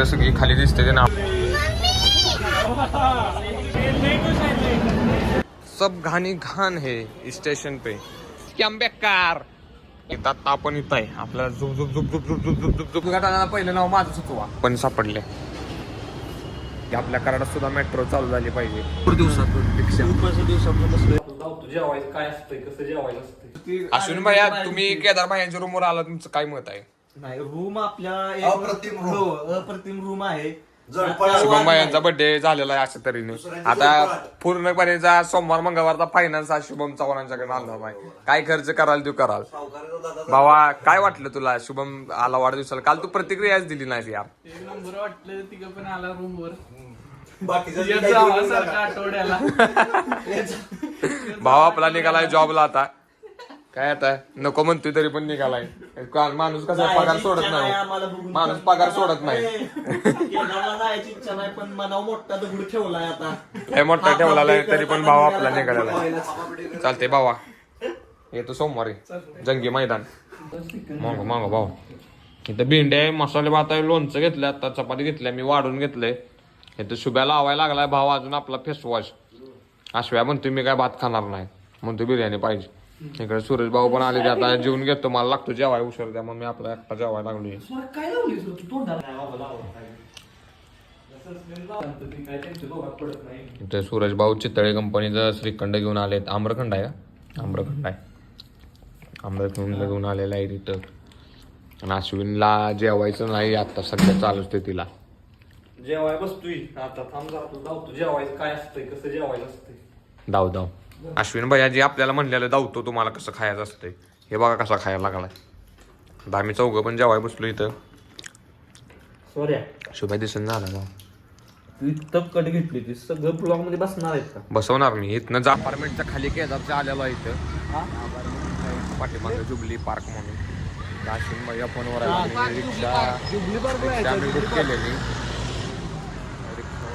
वगैरे सगळी खाली दिसते ते नाव. सब घाणी घाण है स्टेशन पे. क्या बेकार येतात आपण इथं आहे. आपल्याला झुप झुप झुप झुप झुप झुप झुप झुप. गाठाला पहिलं नाव माझं सुचवा. पण सापडले. की आपल्या कराडात सुद्धा मेट्रो चालू झाली पाहिजे. जेवायचं काय असतंय? कसं जेवायचं असतंय? अश्विन भैया तुम्ही केदार भाईंच्या रूमवर आला तुमचं काय मत आहे? नाही रूम आपल्या एक- अप्रतिम room. हो, अप्रतिम रूम आहे. जळफळ शुभम भाईंचा बर्थडे झालेला आहे अशा तऱ्हेने. आता पूर्णपणे जा सोमवार मंगळवारचा फायनान्स हा शुभम चव्हाणांच्याकडे आला आहे काय खर्च कराल तू कराल. भावा काय वाटलं तुला? शुभम आला वाढदिवसाला. काल तू प्रतिक्रियाच दिली नाही यार. एक नंबर वाटलं तिघ पण आला रूम वर. बाकीचं आठवड्याला. भाव आपला निघालाय जॉबला आता. काय आता? नको म्हणतोय तरी पण निघालाय. काल माणूस कसा पगार सोडत नाही. आम्हाला बघून. माणूस पगार सोडत नाही. केदारला जायची इच्छा नाही पण मोठा दगड ठेवलाय आता. लय मोठा ठेवलेला आहे तरी पण भाव आपला निघालेला आहे. चालते भावा. येतो सोमवारी. जंगी मैदान. मागो मागो भाऊ इथं भेंडे आहे मसाले भात आहे लोणचं घेतलं आता चपाती घेतल्या मी वाढून घेतलंय. इथं शुभ्या लावायला लागलाय भाव अजून आपला फेस वॉश आशव्या म्हणतोय मी काय भात खाणार नाही. म्हणतो बिर्याणी पाहिजे. इकडे सुरेश भाऊ पण आले ते आता जेवून घेतो. मला लागतो जेवाय उशीर त्यामुळे मी आपला एकटा जेवायला लागलोय. काय नाही इथे सुरेश भाऊ चितळे कंपनीचं श्रीखंड घेऊन आलेत. आम्रखंड आहे का? आम्रखंड आहे. आम्रखंड घेऊन आलेला आहे तिथं आणि अश्विनला जेवायचं नाही आता सध्या चालूच ते तिला. जेवाय बसतोय. आता थांब जरा तू धावतो जेवायचं काय असतंय कसं जेवायचं असतंय? दाव दाव अश्विन भैया जी आपल्याला म्हणलेलं दावतो तुम्हाला कसं खायचं असतंय? हे बघा कसा खायला लागलाय. आता आम्ही चौघं पण जेवाय बसलो इथं. सोऱ्या शुभ्या दिसून झाला ना. तू इतकं कट घेतली ती सगळं ब्लॉगमध्ये बसणार आहेत का? बसवणार मी. इथनं जा अपार्टमेंटच्या खाली केदारच्या आलेलो आहे इथं. पाठीमागे जुबली पार्क म्हणून. अश्विन भैया फोनवर आणि रिक्षा रिक्षा आम्ही बुक केलेली. रिक्षा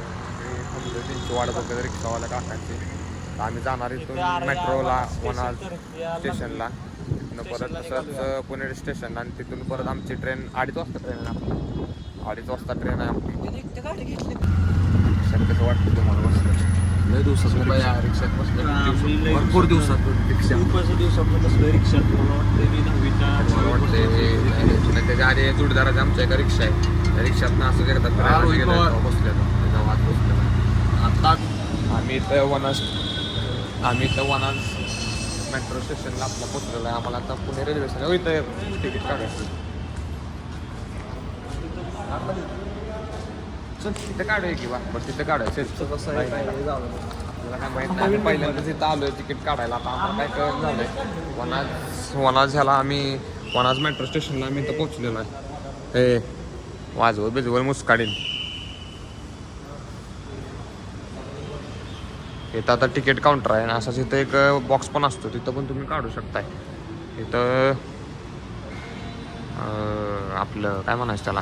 थांबलो त्यांची वाट बघत काकांची. आम्ही जाणार इथून मेट्रोला वनाज स्टेशनला. तिथनं परत तसंच पुणे स्टेशनला आणि तिथून परत आमची ट्रेन अडीच वाजता ट्रेन आहे आपली. अडीच वाजता ट्रेन आहे आपली. कसं वाटतं तुम्हाला बसलं लय दिवसात रिक्षात बसलं. भरपूर दिवसात रिक्षा. दिवसात बसलोय रिक्षात. मला वाटतं हे त्याच्या आधी जोडदाराची आमच्या एका रिक्षा आहे. त्या रिक्षात ना असं एकदा. तेव्हा बसलेलो. आता आम्ही इथं वनाज आम्ही इथं वनाज मेट्रो स्टेशनला आपला पोचलेलो आहे. आम्हाला आता पुणे रेल्वे स्टेशन इथं तिकीट काढायचं चल तिथं काढूया की बा. बरं तिथं काढायचं कसं आहे काय आहे, माहीत नाही. पहिल्यांदाच इथं आलोय तिकीट काढायला आता आम्हाला काय कळत झालंय वनाज वनाज ह्याला आम्ही वनाज मेट्रो स्टेशनला आम्ही इथं पोहोचलेलो आहे. हे वाजवत बिजवत मुसकाडीन. इथं आता तिकीट काउंटर आहे आणि असाच इथं एक बॉक्स पण असतो. तिथं पण तुम्ही काढू शकताय. इथं आपलं काय म्हणायचं त्याला?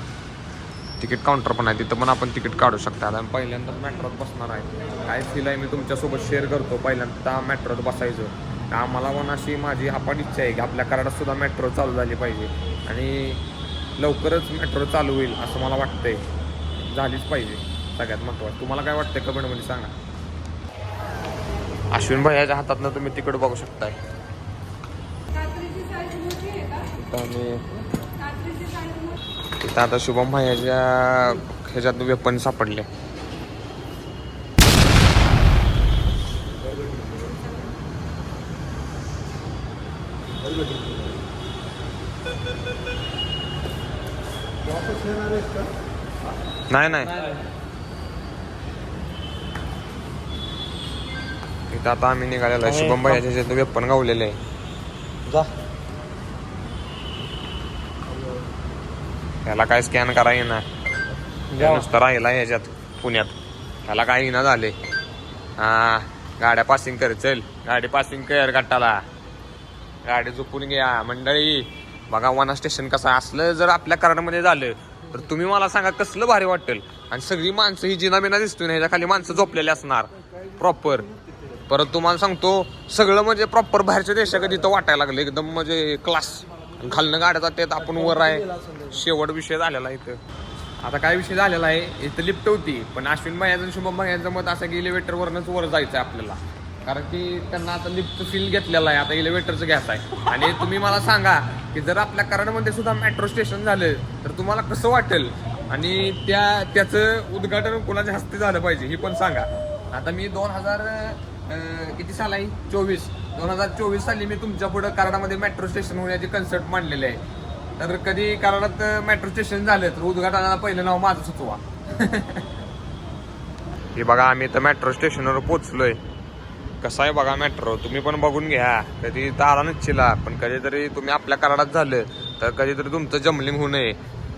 तिकीट काउंटर पण आहे. तिथं पण आपण तिकीट काढू शकता आता पहिल्यांदा पहिल्यांदाच मेट्रोत बसणार आहे. काय फील आहे मी तुमच्यासोबत शेअर करतो. पहिल्यांदा मेट्रोत बसायचं. तर आम्हाला पण अशी माझी आपण इच्छा आहे की आपल्या कराडात सुद्धा मेट्रो चालू झाली पाहिजे. आणि लवकरच मेट्रो चालू होईल असं मला वाटतंय. झालीच पाहिजे. सगळ्यात महत्त्वाचं तुम्हाला काय वाटतंय? कमेंटमध्ये सांगा. अश्विन भैयाच्या हातातनं तुम्ही तिकडे बघू शकताय. तिथं आता शुभम भैयाच्या ह्याच्यात वेपन सापडले. नाही नाही. इथं आता आम्ही निघालेलो आहे. शुभम भैयाच्या ह्याच्यात वेपन गावलेले आहे. जा. त्याला काय स्कॅन करा येणार नुसतं राहिला ह्याच्यात पुण्यात. त्याला काय येणं झाले. हा गाड्या पासिंग कर चल. गाडी पासिंग कर गट्टाला गाडी झोपून घ्या. मंडळी बघा वना स्टेशन कसं आहे. असलं जर आपल्या कराडमध्ये झालं तर तुम्ही मला सांगा कसलं भारी वाटेल. आणि सगळी माणसं ही जिना बिना दिसतोय ना ह्याच्या खाली माणसं झोपलेली असणार. प्रॉपर परत तुम्हाला सांगतो सगळं म्हणजे प्रॉपर बाहेरच्या देशाकडे तिथं वाटायला लागलं एकदम म्हणजे क्लास खालनं गाड्या जातात आपण वर आहे. शेवट विषय झालेला इथं. आता काय विषय झालेला आहे इथं लिफ्ट होती पण अश्विन भाईचं शुभम भाईचं मत असं की इलेव्हेटर वरनच वर जायचं आहे आपल्याला. कारण की त्यांना आता लिफ्ट फील घेतलेला आहे आता इलेव्हेटरचं घ्यायचं आहे. आणि तुम्ही मला सांगा की जर आपल्या कराडमध्ये सुद्धा मेट्रो स्टेशन झालं तर तुम्हाला कसं वाटेल? आणि त्या त्याचं उद्घाटन कोणाच्या हस्ते झालं पाहिजे हे पण सांगा. आता मी दोन हजार किती साल आहे? चोवीस. दोन हजार चोवीस साली मी तुमच्या पुढं कराडामध्ये मेट्रो स्टेशन होण्याचे कन्सेप्ट मांडलेले आहे. तर कधी कराडात मेट्रो स्टेशन झालं तर उद्घाटनाला पहिलं नाव माझं सुचवा. हे बघा आम्ही तर मेट्रो स्टेशनवर पोचलोय कसं आहे बघा मेट्रो तुम्ही पण बघून घ्या. कधी तारा आला नच्छिला पण कधीतरी तुम्ही आपल्या कराडात झालं तर कधीतरी तुमचं जमलिंग होऊ नये.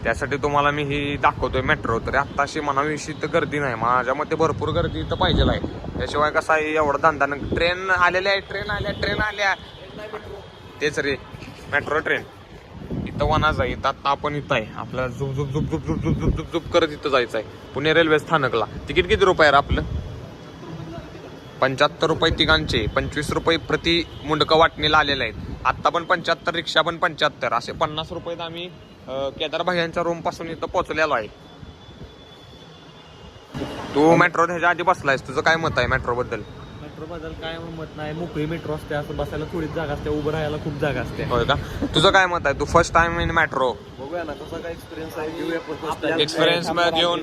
त्यासाठी तुम्हाला मी ही दाखवतोय मेट्रो तरी आत्ताशी म्हणाविषयी तर गर्दी नाही. माझ्या मते भरपूर गर्दी तर पाहिजे आहे. त्याशिवाय कसं आहे एवढं धंदा ट्रेन आलेल्या आहे ट्रेन आल्या ट्रेन आल्या. तेच रे मेट्रो ट्रेन इथं वना आहे इथं आत्ता आपण इथं आहे. आपल्याला झुप झुप झुप झुप झुप झुप झुप झुप झुप करत इथं जायचं आहे. पुणे रेल्वे स्थानकला. तिकीट किती रुपये आहे आपलं? पंच्याहत्तर रुपये तिघांचे पंचवीस रुपये प्रति मुंडकं वाटणीला आलेले आहेत. आत्ता पण पंच्याहत्तर रिक्षा पण पंच्याहत्तर. असे पन्नास रुपयात आम्ही अं, केदार भाईयांच्या रूमपासून इथं पोहोचलेलो आहे. तू मेट्रो ह्याच्या आधी बसलायस. तुझं काय मत आहे मेट्रो बद्दल? मेट्रो बद्दल काय मत नाही. मोकळी मेट्रो असते असं बसायला थोडीच जागा असते उभं राहायला खूप जागा असते. होय का? तुझं काय मत आहे? तू फर्स्ट टाइम इन मेट्रो बघूया ना कसा काय एक्सपिरियन्स आहे. एक्सपिरियन्स घेऊन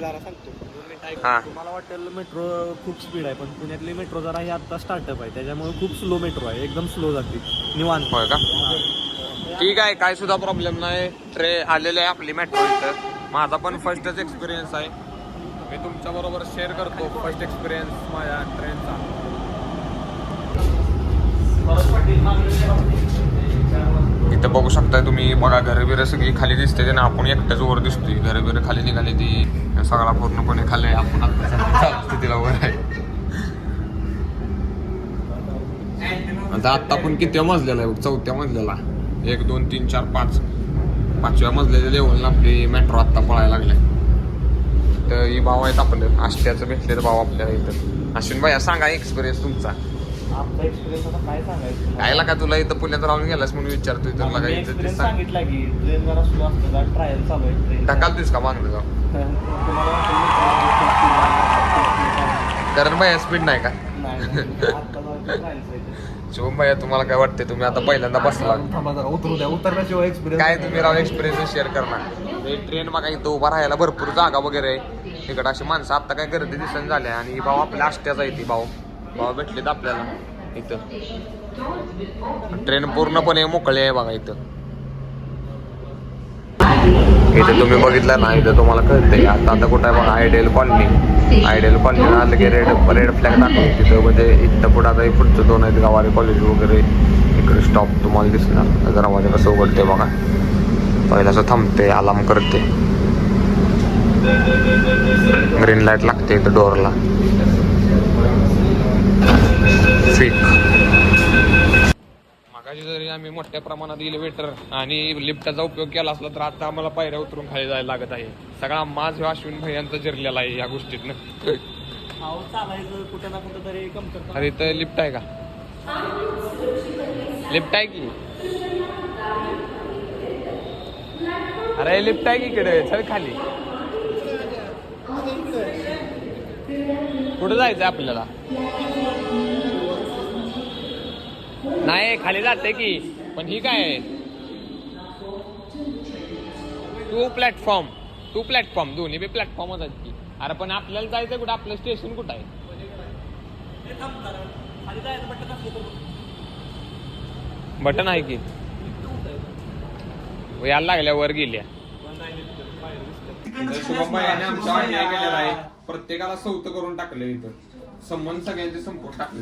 हा. मला वाटेल मेट्रो खूप स्पीड आहे पण पुण्यातली मेट्रो जरा ही आता स्टार्टअप आहे. त्याच्यामुळे खूप स्लो मेट्रो आहे. एकदम स्लो जाते. निवांत. होय का? ठीक आहे. काय सुद्धा प्रॉब्लेम नाही. ट्रे आलेले आहे आपली मेट्रो इथं. माझा पण फर्स्टच एक्सपिरियन्स आहे. मी तुमच्या बरोबर शेअर करतो. फर्स्ट एक्सपिरियन्स माझ्या ट्रेनचा इथं बघू शकताय तुम्ही. बघा घरं बिरं सगळी खाली दिसते ते ना आपण एकट्याच वर दिसतोय. घरं बिरं खाली निघाली ती. सगळा पूर्णपणे खाली आहे. आपण आता स्थितीला वर आहे. आता आत्ता आपण किती मजलेला आहे? चौथ्या मजल्याला. एक दोन तीन चार पाच. पाचव्या मजल्याच्या लेवलला आपली मेट्रो आत्ता पळायला लागल्या. तर ही भाव आहेत आपलं. आष्ट्याचं भेटलेलं भाव आपल्याला इथं. अश्विन भाई सांगा एक्सपिरियन्स तुमचा. आमचा एक्सपिरियन्स आता काय सांगायचं? काय का तुला इथं पुण्यात राहून गेलास म्हणून विचारतोय तुला काय इथं ते एक्सपिरियन्स सांग. सांगितला की ट्रेन जरा स्लो असते जरा ट्रायल चालू आहे ट्रेन ढकालतोयस का मागणं जाऊ तुम्हाला वाटेल कारण भाई स्पीड नाही का? नाही आता ट्रायल्स आहे. शुभम भाई तुम्हाला काय वाटते तुम्ही आता पहिल्यांदा बसला. थांबा जरा उतरू द्या. उतरण्याशिवाय एक्सपिरियन्स काय तुम्ही राव एक्सपिरियन्स शेअर करणार? ट्रेन बघा इथं उभा राहायला भरपूर जागा वगैरे आहे. तिकडं अशी माणसं आता काय गर्दी दिसन झाल्या आणि भाऊ आपल्या आष्ट्याचा आहे ती भाऊ. भाऊ भेटलेत आपल्याला. इथं. ट्रेन पूर्णपणे मोकळी आहे बघा इथं. इथे तुम्ही बघितलं ना इथं तुम्हाला कळते आता आता कुठं आहे बघा आयडियल कॉलनी आयडियल कॉलनी आलं की रेड रेड फ्लॅग दाखवतो तिथं. म्हणजे इथं पुढं आता पुढचं दोन आहेत गावारे कॉलेज वगैरे. इकडे स्टॉप तुम्हाला दिसणार. दरवाजा कसं उघडते बघा. पहिलं असं थांबते अलार्म करते ग्रीन लाइट लागते इथं डोअरला फिक मागाशी जरी आम्ही मोठ्या प्रमाणात इलिव्हेटर आणि लिफ्टचा उपयोग केला असला तर आता आम्हाला पायऱ्या उतरून खाली जायला लागत आहे. सगळा माझ ह्यो अश्विन भैयांचा जिरलेला आहे या गोष्टीतनं. ना तरी अरे लिफ्ट आहे का? लिफ्ट आहे की? अरे लिफ्ट आहे की इकडे? चल खाली. कुठं जायचं आपल्याला? नाही खाली जाते की. पण ही काय आहे? टू प्लॅटफॉर्म टू प्लॅटफॉर्म दोन्ही बी प्लॅटफॉर्मच आहेत की. अरे पण आपल्याला जायचं कुठं? आपलं स्टेशन कुठं आहे? बटन आहे की? यायला लागल्या वर गेल्या. आमच्या आहे. प्रत्येकाला सौत करून टाकलं इथं. संबंध सगळ्यांचे संपूर्ण टाकले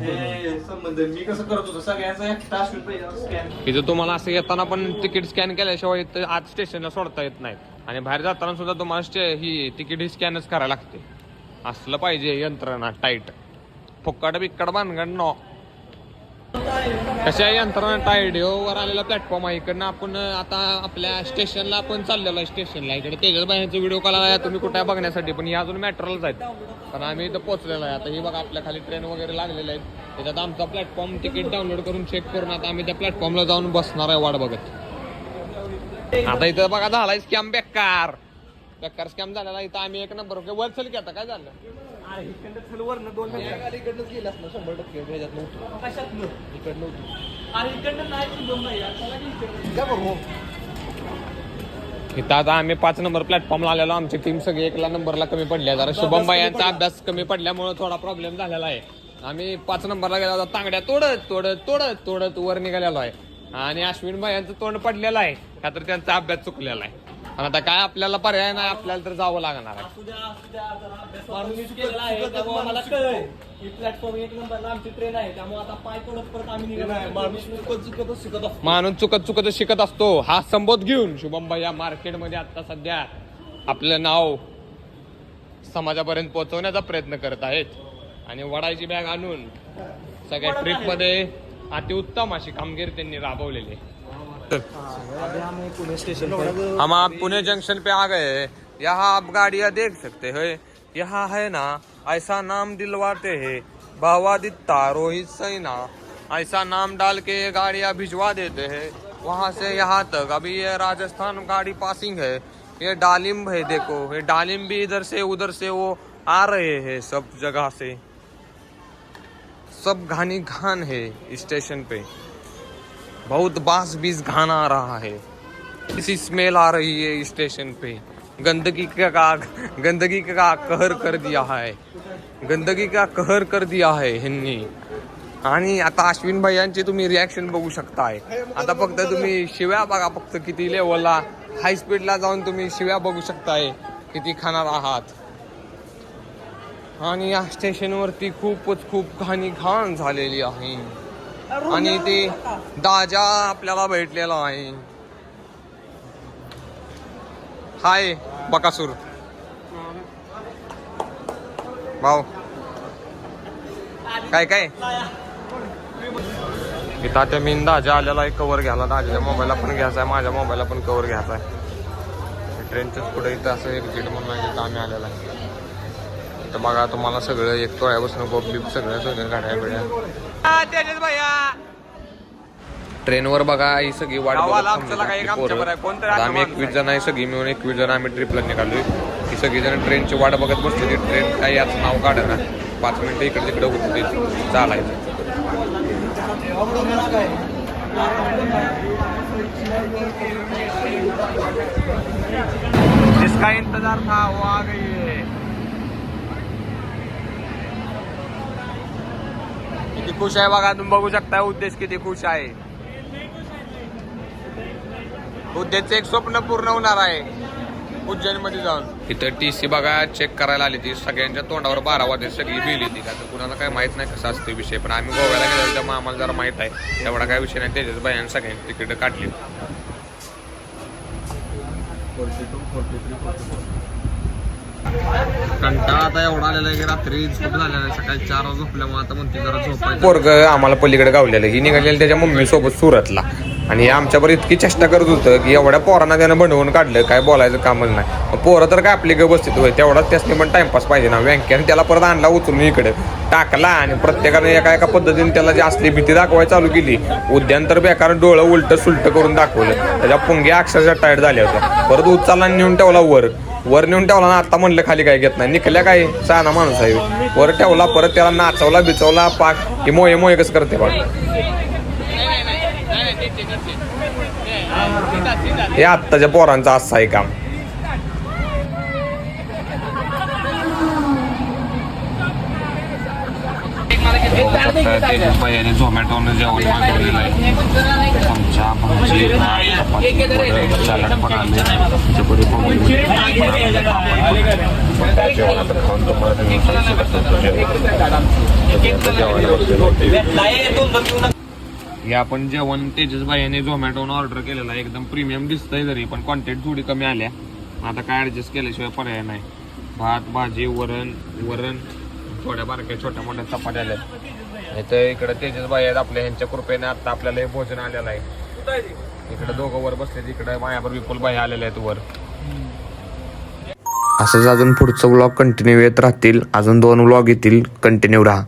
हे संबंध. मी कसं करत होतो सगळ्यांचा एकटा पाहिजे इथं तुम्हाला असं येताना पण तिकीट स्कॅन केल्याशिवाय इथं आज स्टेशनला सोडता येत नाही आणि बाहेर जाताना सुद्धा तुम्हाला स्टे ही तिकीट ही स्कॅनच करायला लागते. असलं पाहिजे यंत्रणा टाईट फुक्कड बिक्कड भानगड नो कशा यंत्रणा टाईट हो? वर आलेला प्लॅटफॉर्म आहे. इकडनं आपण आता आपल्या स्टेशनला आपण चाललेलो आहे स्टेशनला इकडे तेजस बाहेरचा व्हिडिओ कॉल आहे तुम्ही कुठे बघण्यासाठी? पण हे अजून मॅट्रोलाच आहेत. कारण आम्ही इथं पोहोचलेलो आहे. आता ही बघा आपल्या खाली ट्रेन वगैरे लागलेले आहेत. त्याच्यात आमचा प्लॅटफॉर्म तिकीट डाउनलोड करून चेक करून आता आम्ही त्या प्लॅटफॉर्मला जाऊन बसणार आहे वाट बघत. आता इथं बघा झालाय स्कॅम बेकार. बेकार स्कॅम झालेला इथं आम्ही एक नंबर वर चल की आता? काय झालं? अरे इकडनं चल वरनं दोन मिनिटं. इकडनंच गेलास ना शंभर टक्के ह्याच्यात नव्हतं कशातनं? इकडनं होतं अरे इकडनं नाही शुभम भैया. चला की इकडनं. काय बघू इथं आता आम्ही पाच नंबर प्लॅटफॉर्मला आलेलो आमची टीम सगळी एकला नंबरला कमी पडली आहे. जरा शुभम भाई यांचा अभ्यास कमी पडल्यामुळे थोडा प्रॉब्लेम झालेला आहे आम्ही पाच नंबरला गेलो होतो तांगड्या तोडत तोडत तोडत तोडत वर निघालेलो आहे आणि अश्विन भाई यांचं तोंड पडलेलं आहे का तर त्यांचा अभ्यास चुकलेला आहे आणि आता काय आपल्याला पर्याय नाही आपल्याला तर जावं लागणार आहे असू द्या, असू द्या. जरा अभ्यास माणूस केलेला आहे. त्यामुळे मला कळलंय. ही प्लॅटफॉर्म एक नंबरला आमची ट्रेन आहे त्यामुळे आता पाय तोडत परत आम्ही निघालो नाही माणूस चुकत चुकतच शिकत असतो माणूस चुकत चुकत शिकत असतो हा संबोध घेऊन शुभम भाई या मार्केटमध्ये आता सध्या आपलं नाव समाजापर्यंत पोहोचवण्याचा प्रयत्न करत आहेत आणि वडायची बॅग आणून सगळ्या ट्रिपमध्ये अतिउत्तम अशी कामगिरी त्यांनी राबवलेली आहे अभी हम आप पुणे जंक्शन पे आ गए यहाँ आप गाड़ियाँ देख सकते हैं। यहाँ है ना, ऐसा नाम दिलवाते हैं। बावा दित्ता रोहित सैना। ऐसा नाम डाल के ये गाड़ियाँ भिजवा देते हैं। वहाँ से यहाँ तक। अभी ये राजस्थान गाड़ी पासिंग है। ये डालिम है, देखो। ये डालिम भी इधर से, उधर से वो आ रहे हैं सब जगह से। सब घानी घान है स्टेशन पे। बहुत बास बीस घान आ रहा है। इसी स्मेल आ रही है स्टेशन पे। गंदगी का का गंदगी का कहर कर दिया है। गंदगी का कहर कर दिया है ह्यांनी आणि आता अश्विन भाई यांची तुम्ही रिॲक्शन बघू शकताय. आता फक्त तुम्ही शिव्या बघा फक्त किती लेवलला हाय स्पीडला जाऊन तुम्ही शिव्या बघू शकताय किती खाणार आहात. आणि या स्टेशनवरती खूपच खूप घाणी घाण झालेली आहे. आणि ते दाजा आपल्याला भेटलेला आहे. हाय बकासूर. भाऊ. काय काय? इथं आता मी दाजा आलेला एक कवर घ्यायला. दाजाच्या मोबाईलला पण घ्यायचा आहे माझ्या मोबाईलला पण कवर घ्यायचा आहे. ट्रेनच्याच पुढे इथं असं एक म्हणून इथं आम्ही आलेला आहे. तर बघा तुम्हाला सगळं एक टोळ्यापासून गोपलीप सगळं सगळं गाड्या बिड्या ट्रेनवर बघा ही सगळी वाट बघत थांबलेली आपली पोरं. आता आम्ही एकवीस जण आहे सगळी मिळून एकवीस जण आम्ही ट्रिपला निघालोय. ही सगळी जण ट्रेनची वाट बघत बसलेली ट्रेन काही याचं नाव काढ ना. पाच मिनिटं इकडे तिकडे होती. चालायचं. जिसका इंतजार था वो आ गई है. किती खुश आहे बघा तुम्ही बघू शकता उद्देश किती खुश आहे. उद्देशचं एक स्वप्न पूर्ण होणार आहे उज्जैनमध्ये जाऊन. इथं टी सी बघा चेक करायला आली ती सगळ्यांच्या तोंडावर बारा वाजता सगळी बिल येते का तर कुणाला काय माहीत नाही कसा असतो विषय पण आम्ही गोव्याला गेलो त्यामुळे आम्हाला जरा माहीत आहे. एवढा काय विषय नाही त्याच्याच बायानं सगळ्यांनी तिकीट काढली. कंटाळा आता एवढा आलेला आहे की रात्री झोप झालेला आहे. सकाळी चार वाजता झोपल्यामुळे आता म्हणते जरा झोपायचं. पोरग आम्हाला पलीकडे गावलेलं ही निघालेलं त्याच्या मम्मी सोबत सुरतला. आणि हे आमच्यावर इतकी चेष्टा करत होतं की एवढ्या पोरांना त्यानं बनवून काढलं काय बोलायचं कामच नाही. मग पोरं तर काय आपली गस्तीत होय. तेवढाच त्यासनी पण टाइमपास पाहिजे ना. व्यंक्याने त्याला परत आणला उचलून इकडे. टाकला आणि प्रत्येकाने एका एका पद्धतीने त्याला जी असली भीती दाखवायला चालू केली उद्यान तर बेकार डोळं उलट सुलट करून दाखवलं. त्याच्या पुंग्या अक्षरशः टाईट झाल्या होत्या. परत उचलला आणि नेऊन ठेवला वर. वर नेऊन ठेवला ना आता म्हणलं खाली काय घेत नाही. निकल्या काय? साना माणूस आहे. वर ठेवला परत त्याला नाचवला बिचवला पाक. हे मोहे मोये कसं करते बघ. हे आत्ताच्या पोरांचं असं आहे काम. झोमॅटोनं जेवण मागवलेलं आहे. भाजी पण आले त्याच्यापुढे खाऊन तुम्हाला हे आपण जेवण तेजस भाईने झोमॅटोनं ऑर्डर केलेलं एकदम प्रीमियम दिसतंय जरी पण क्वांटिटी थोडी कमी आल्या. आता काय ऍडजस्ट केल्याशिवाय पर्याय नाही. भात भाजी वरण वरण थोड्या बारक्या छोट्या मोठ्या चपात्या आल्या. इथं इकडे तेजस बाई आहेत आपल्या ह्यांच्या कृपेने आता आपल्याला हे भोजन आलेलं आहे. इकडे दोघं वर बसले इकडे मायावर विपुल भाई आलेले आहेत वर. असंच अजून पुढचं ब्लॉग कंटिन्यू येत राहतील. अजून दोन व्लॉग येतील. कंटिन्यू राहा.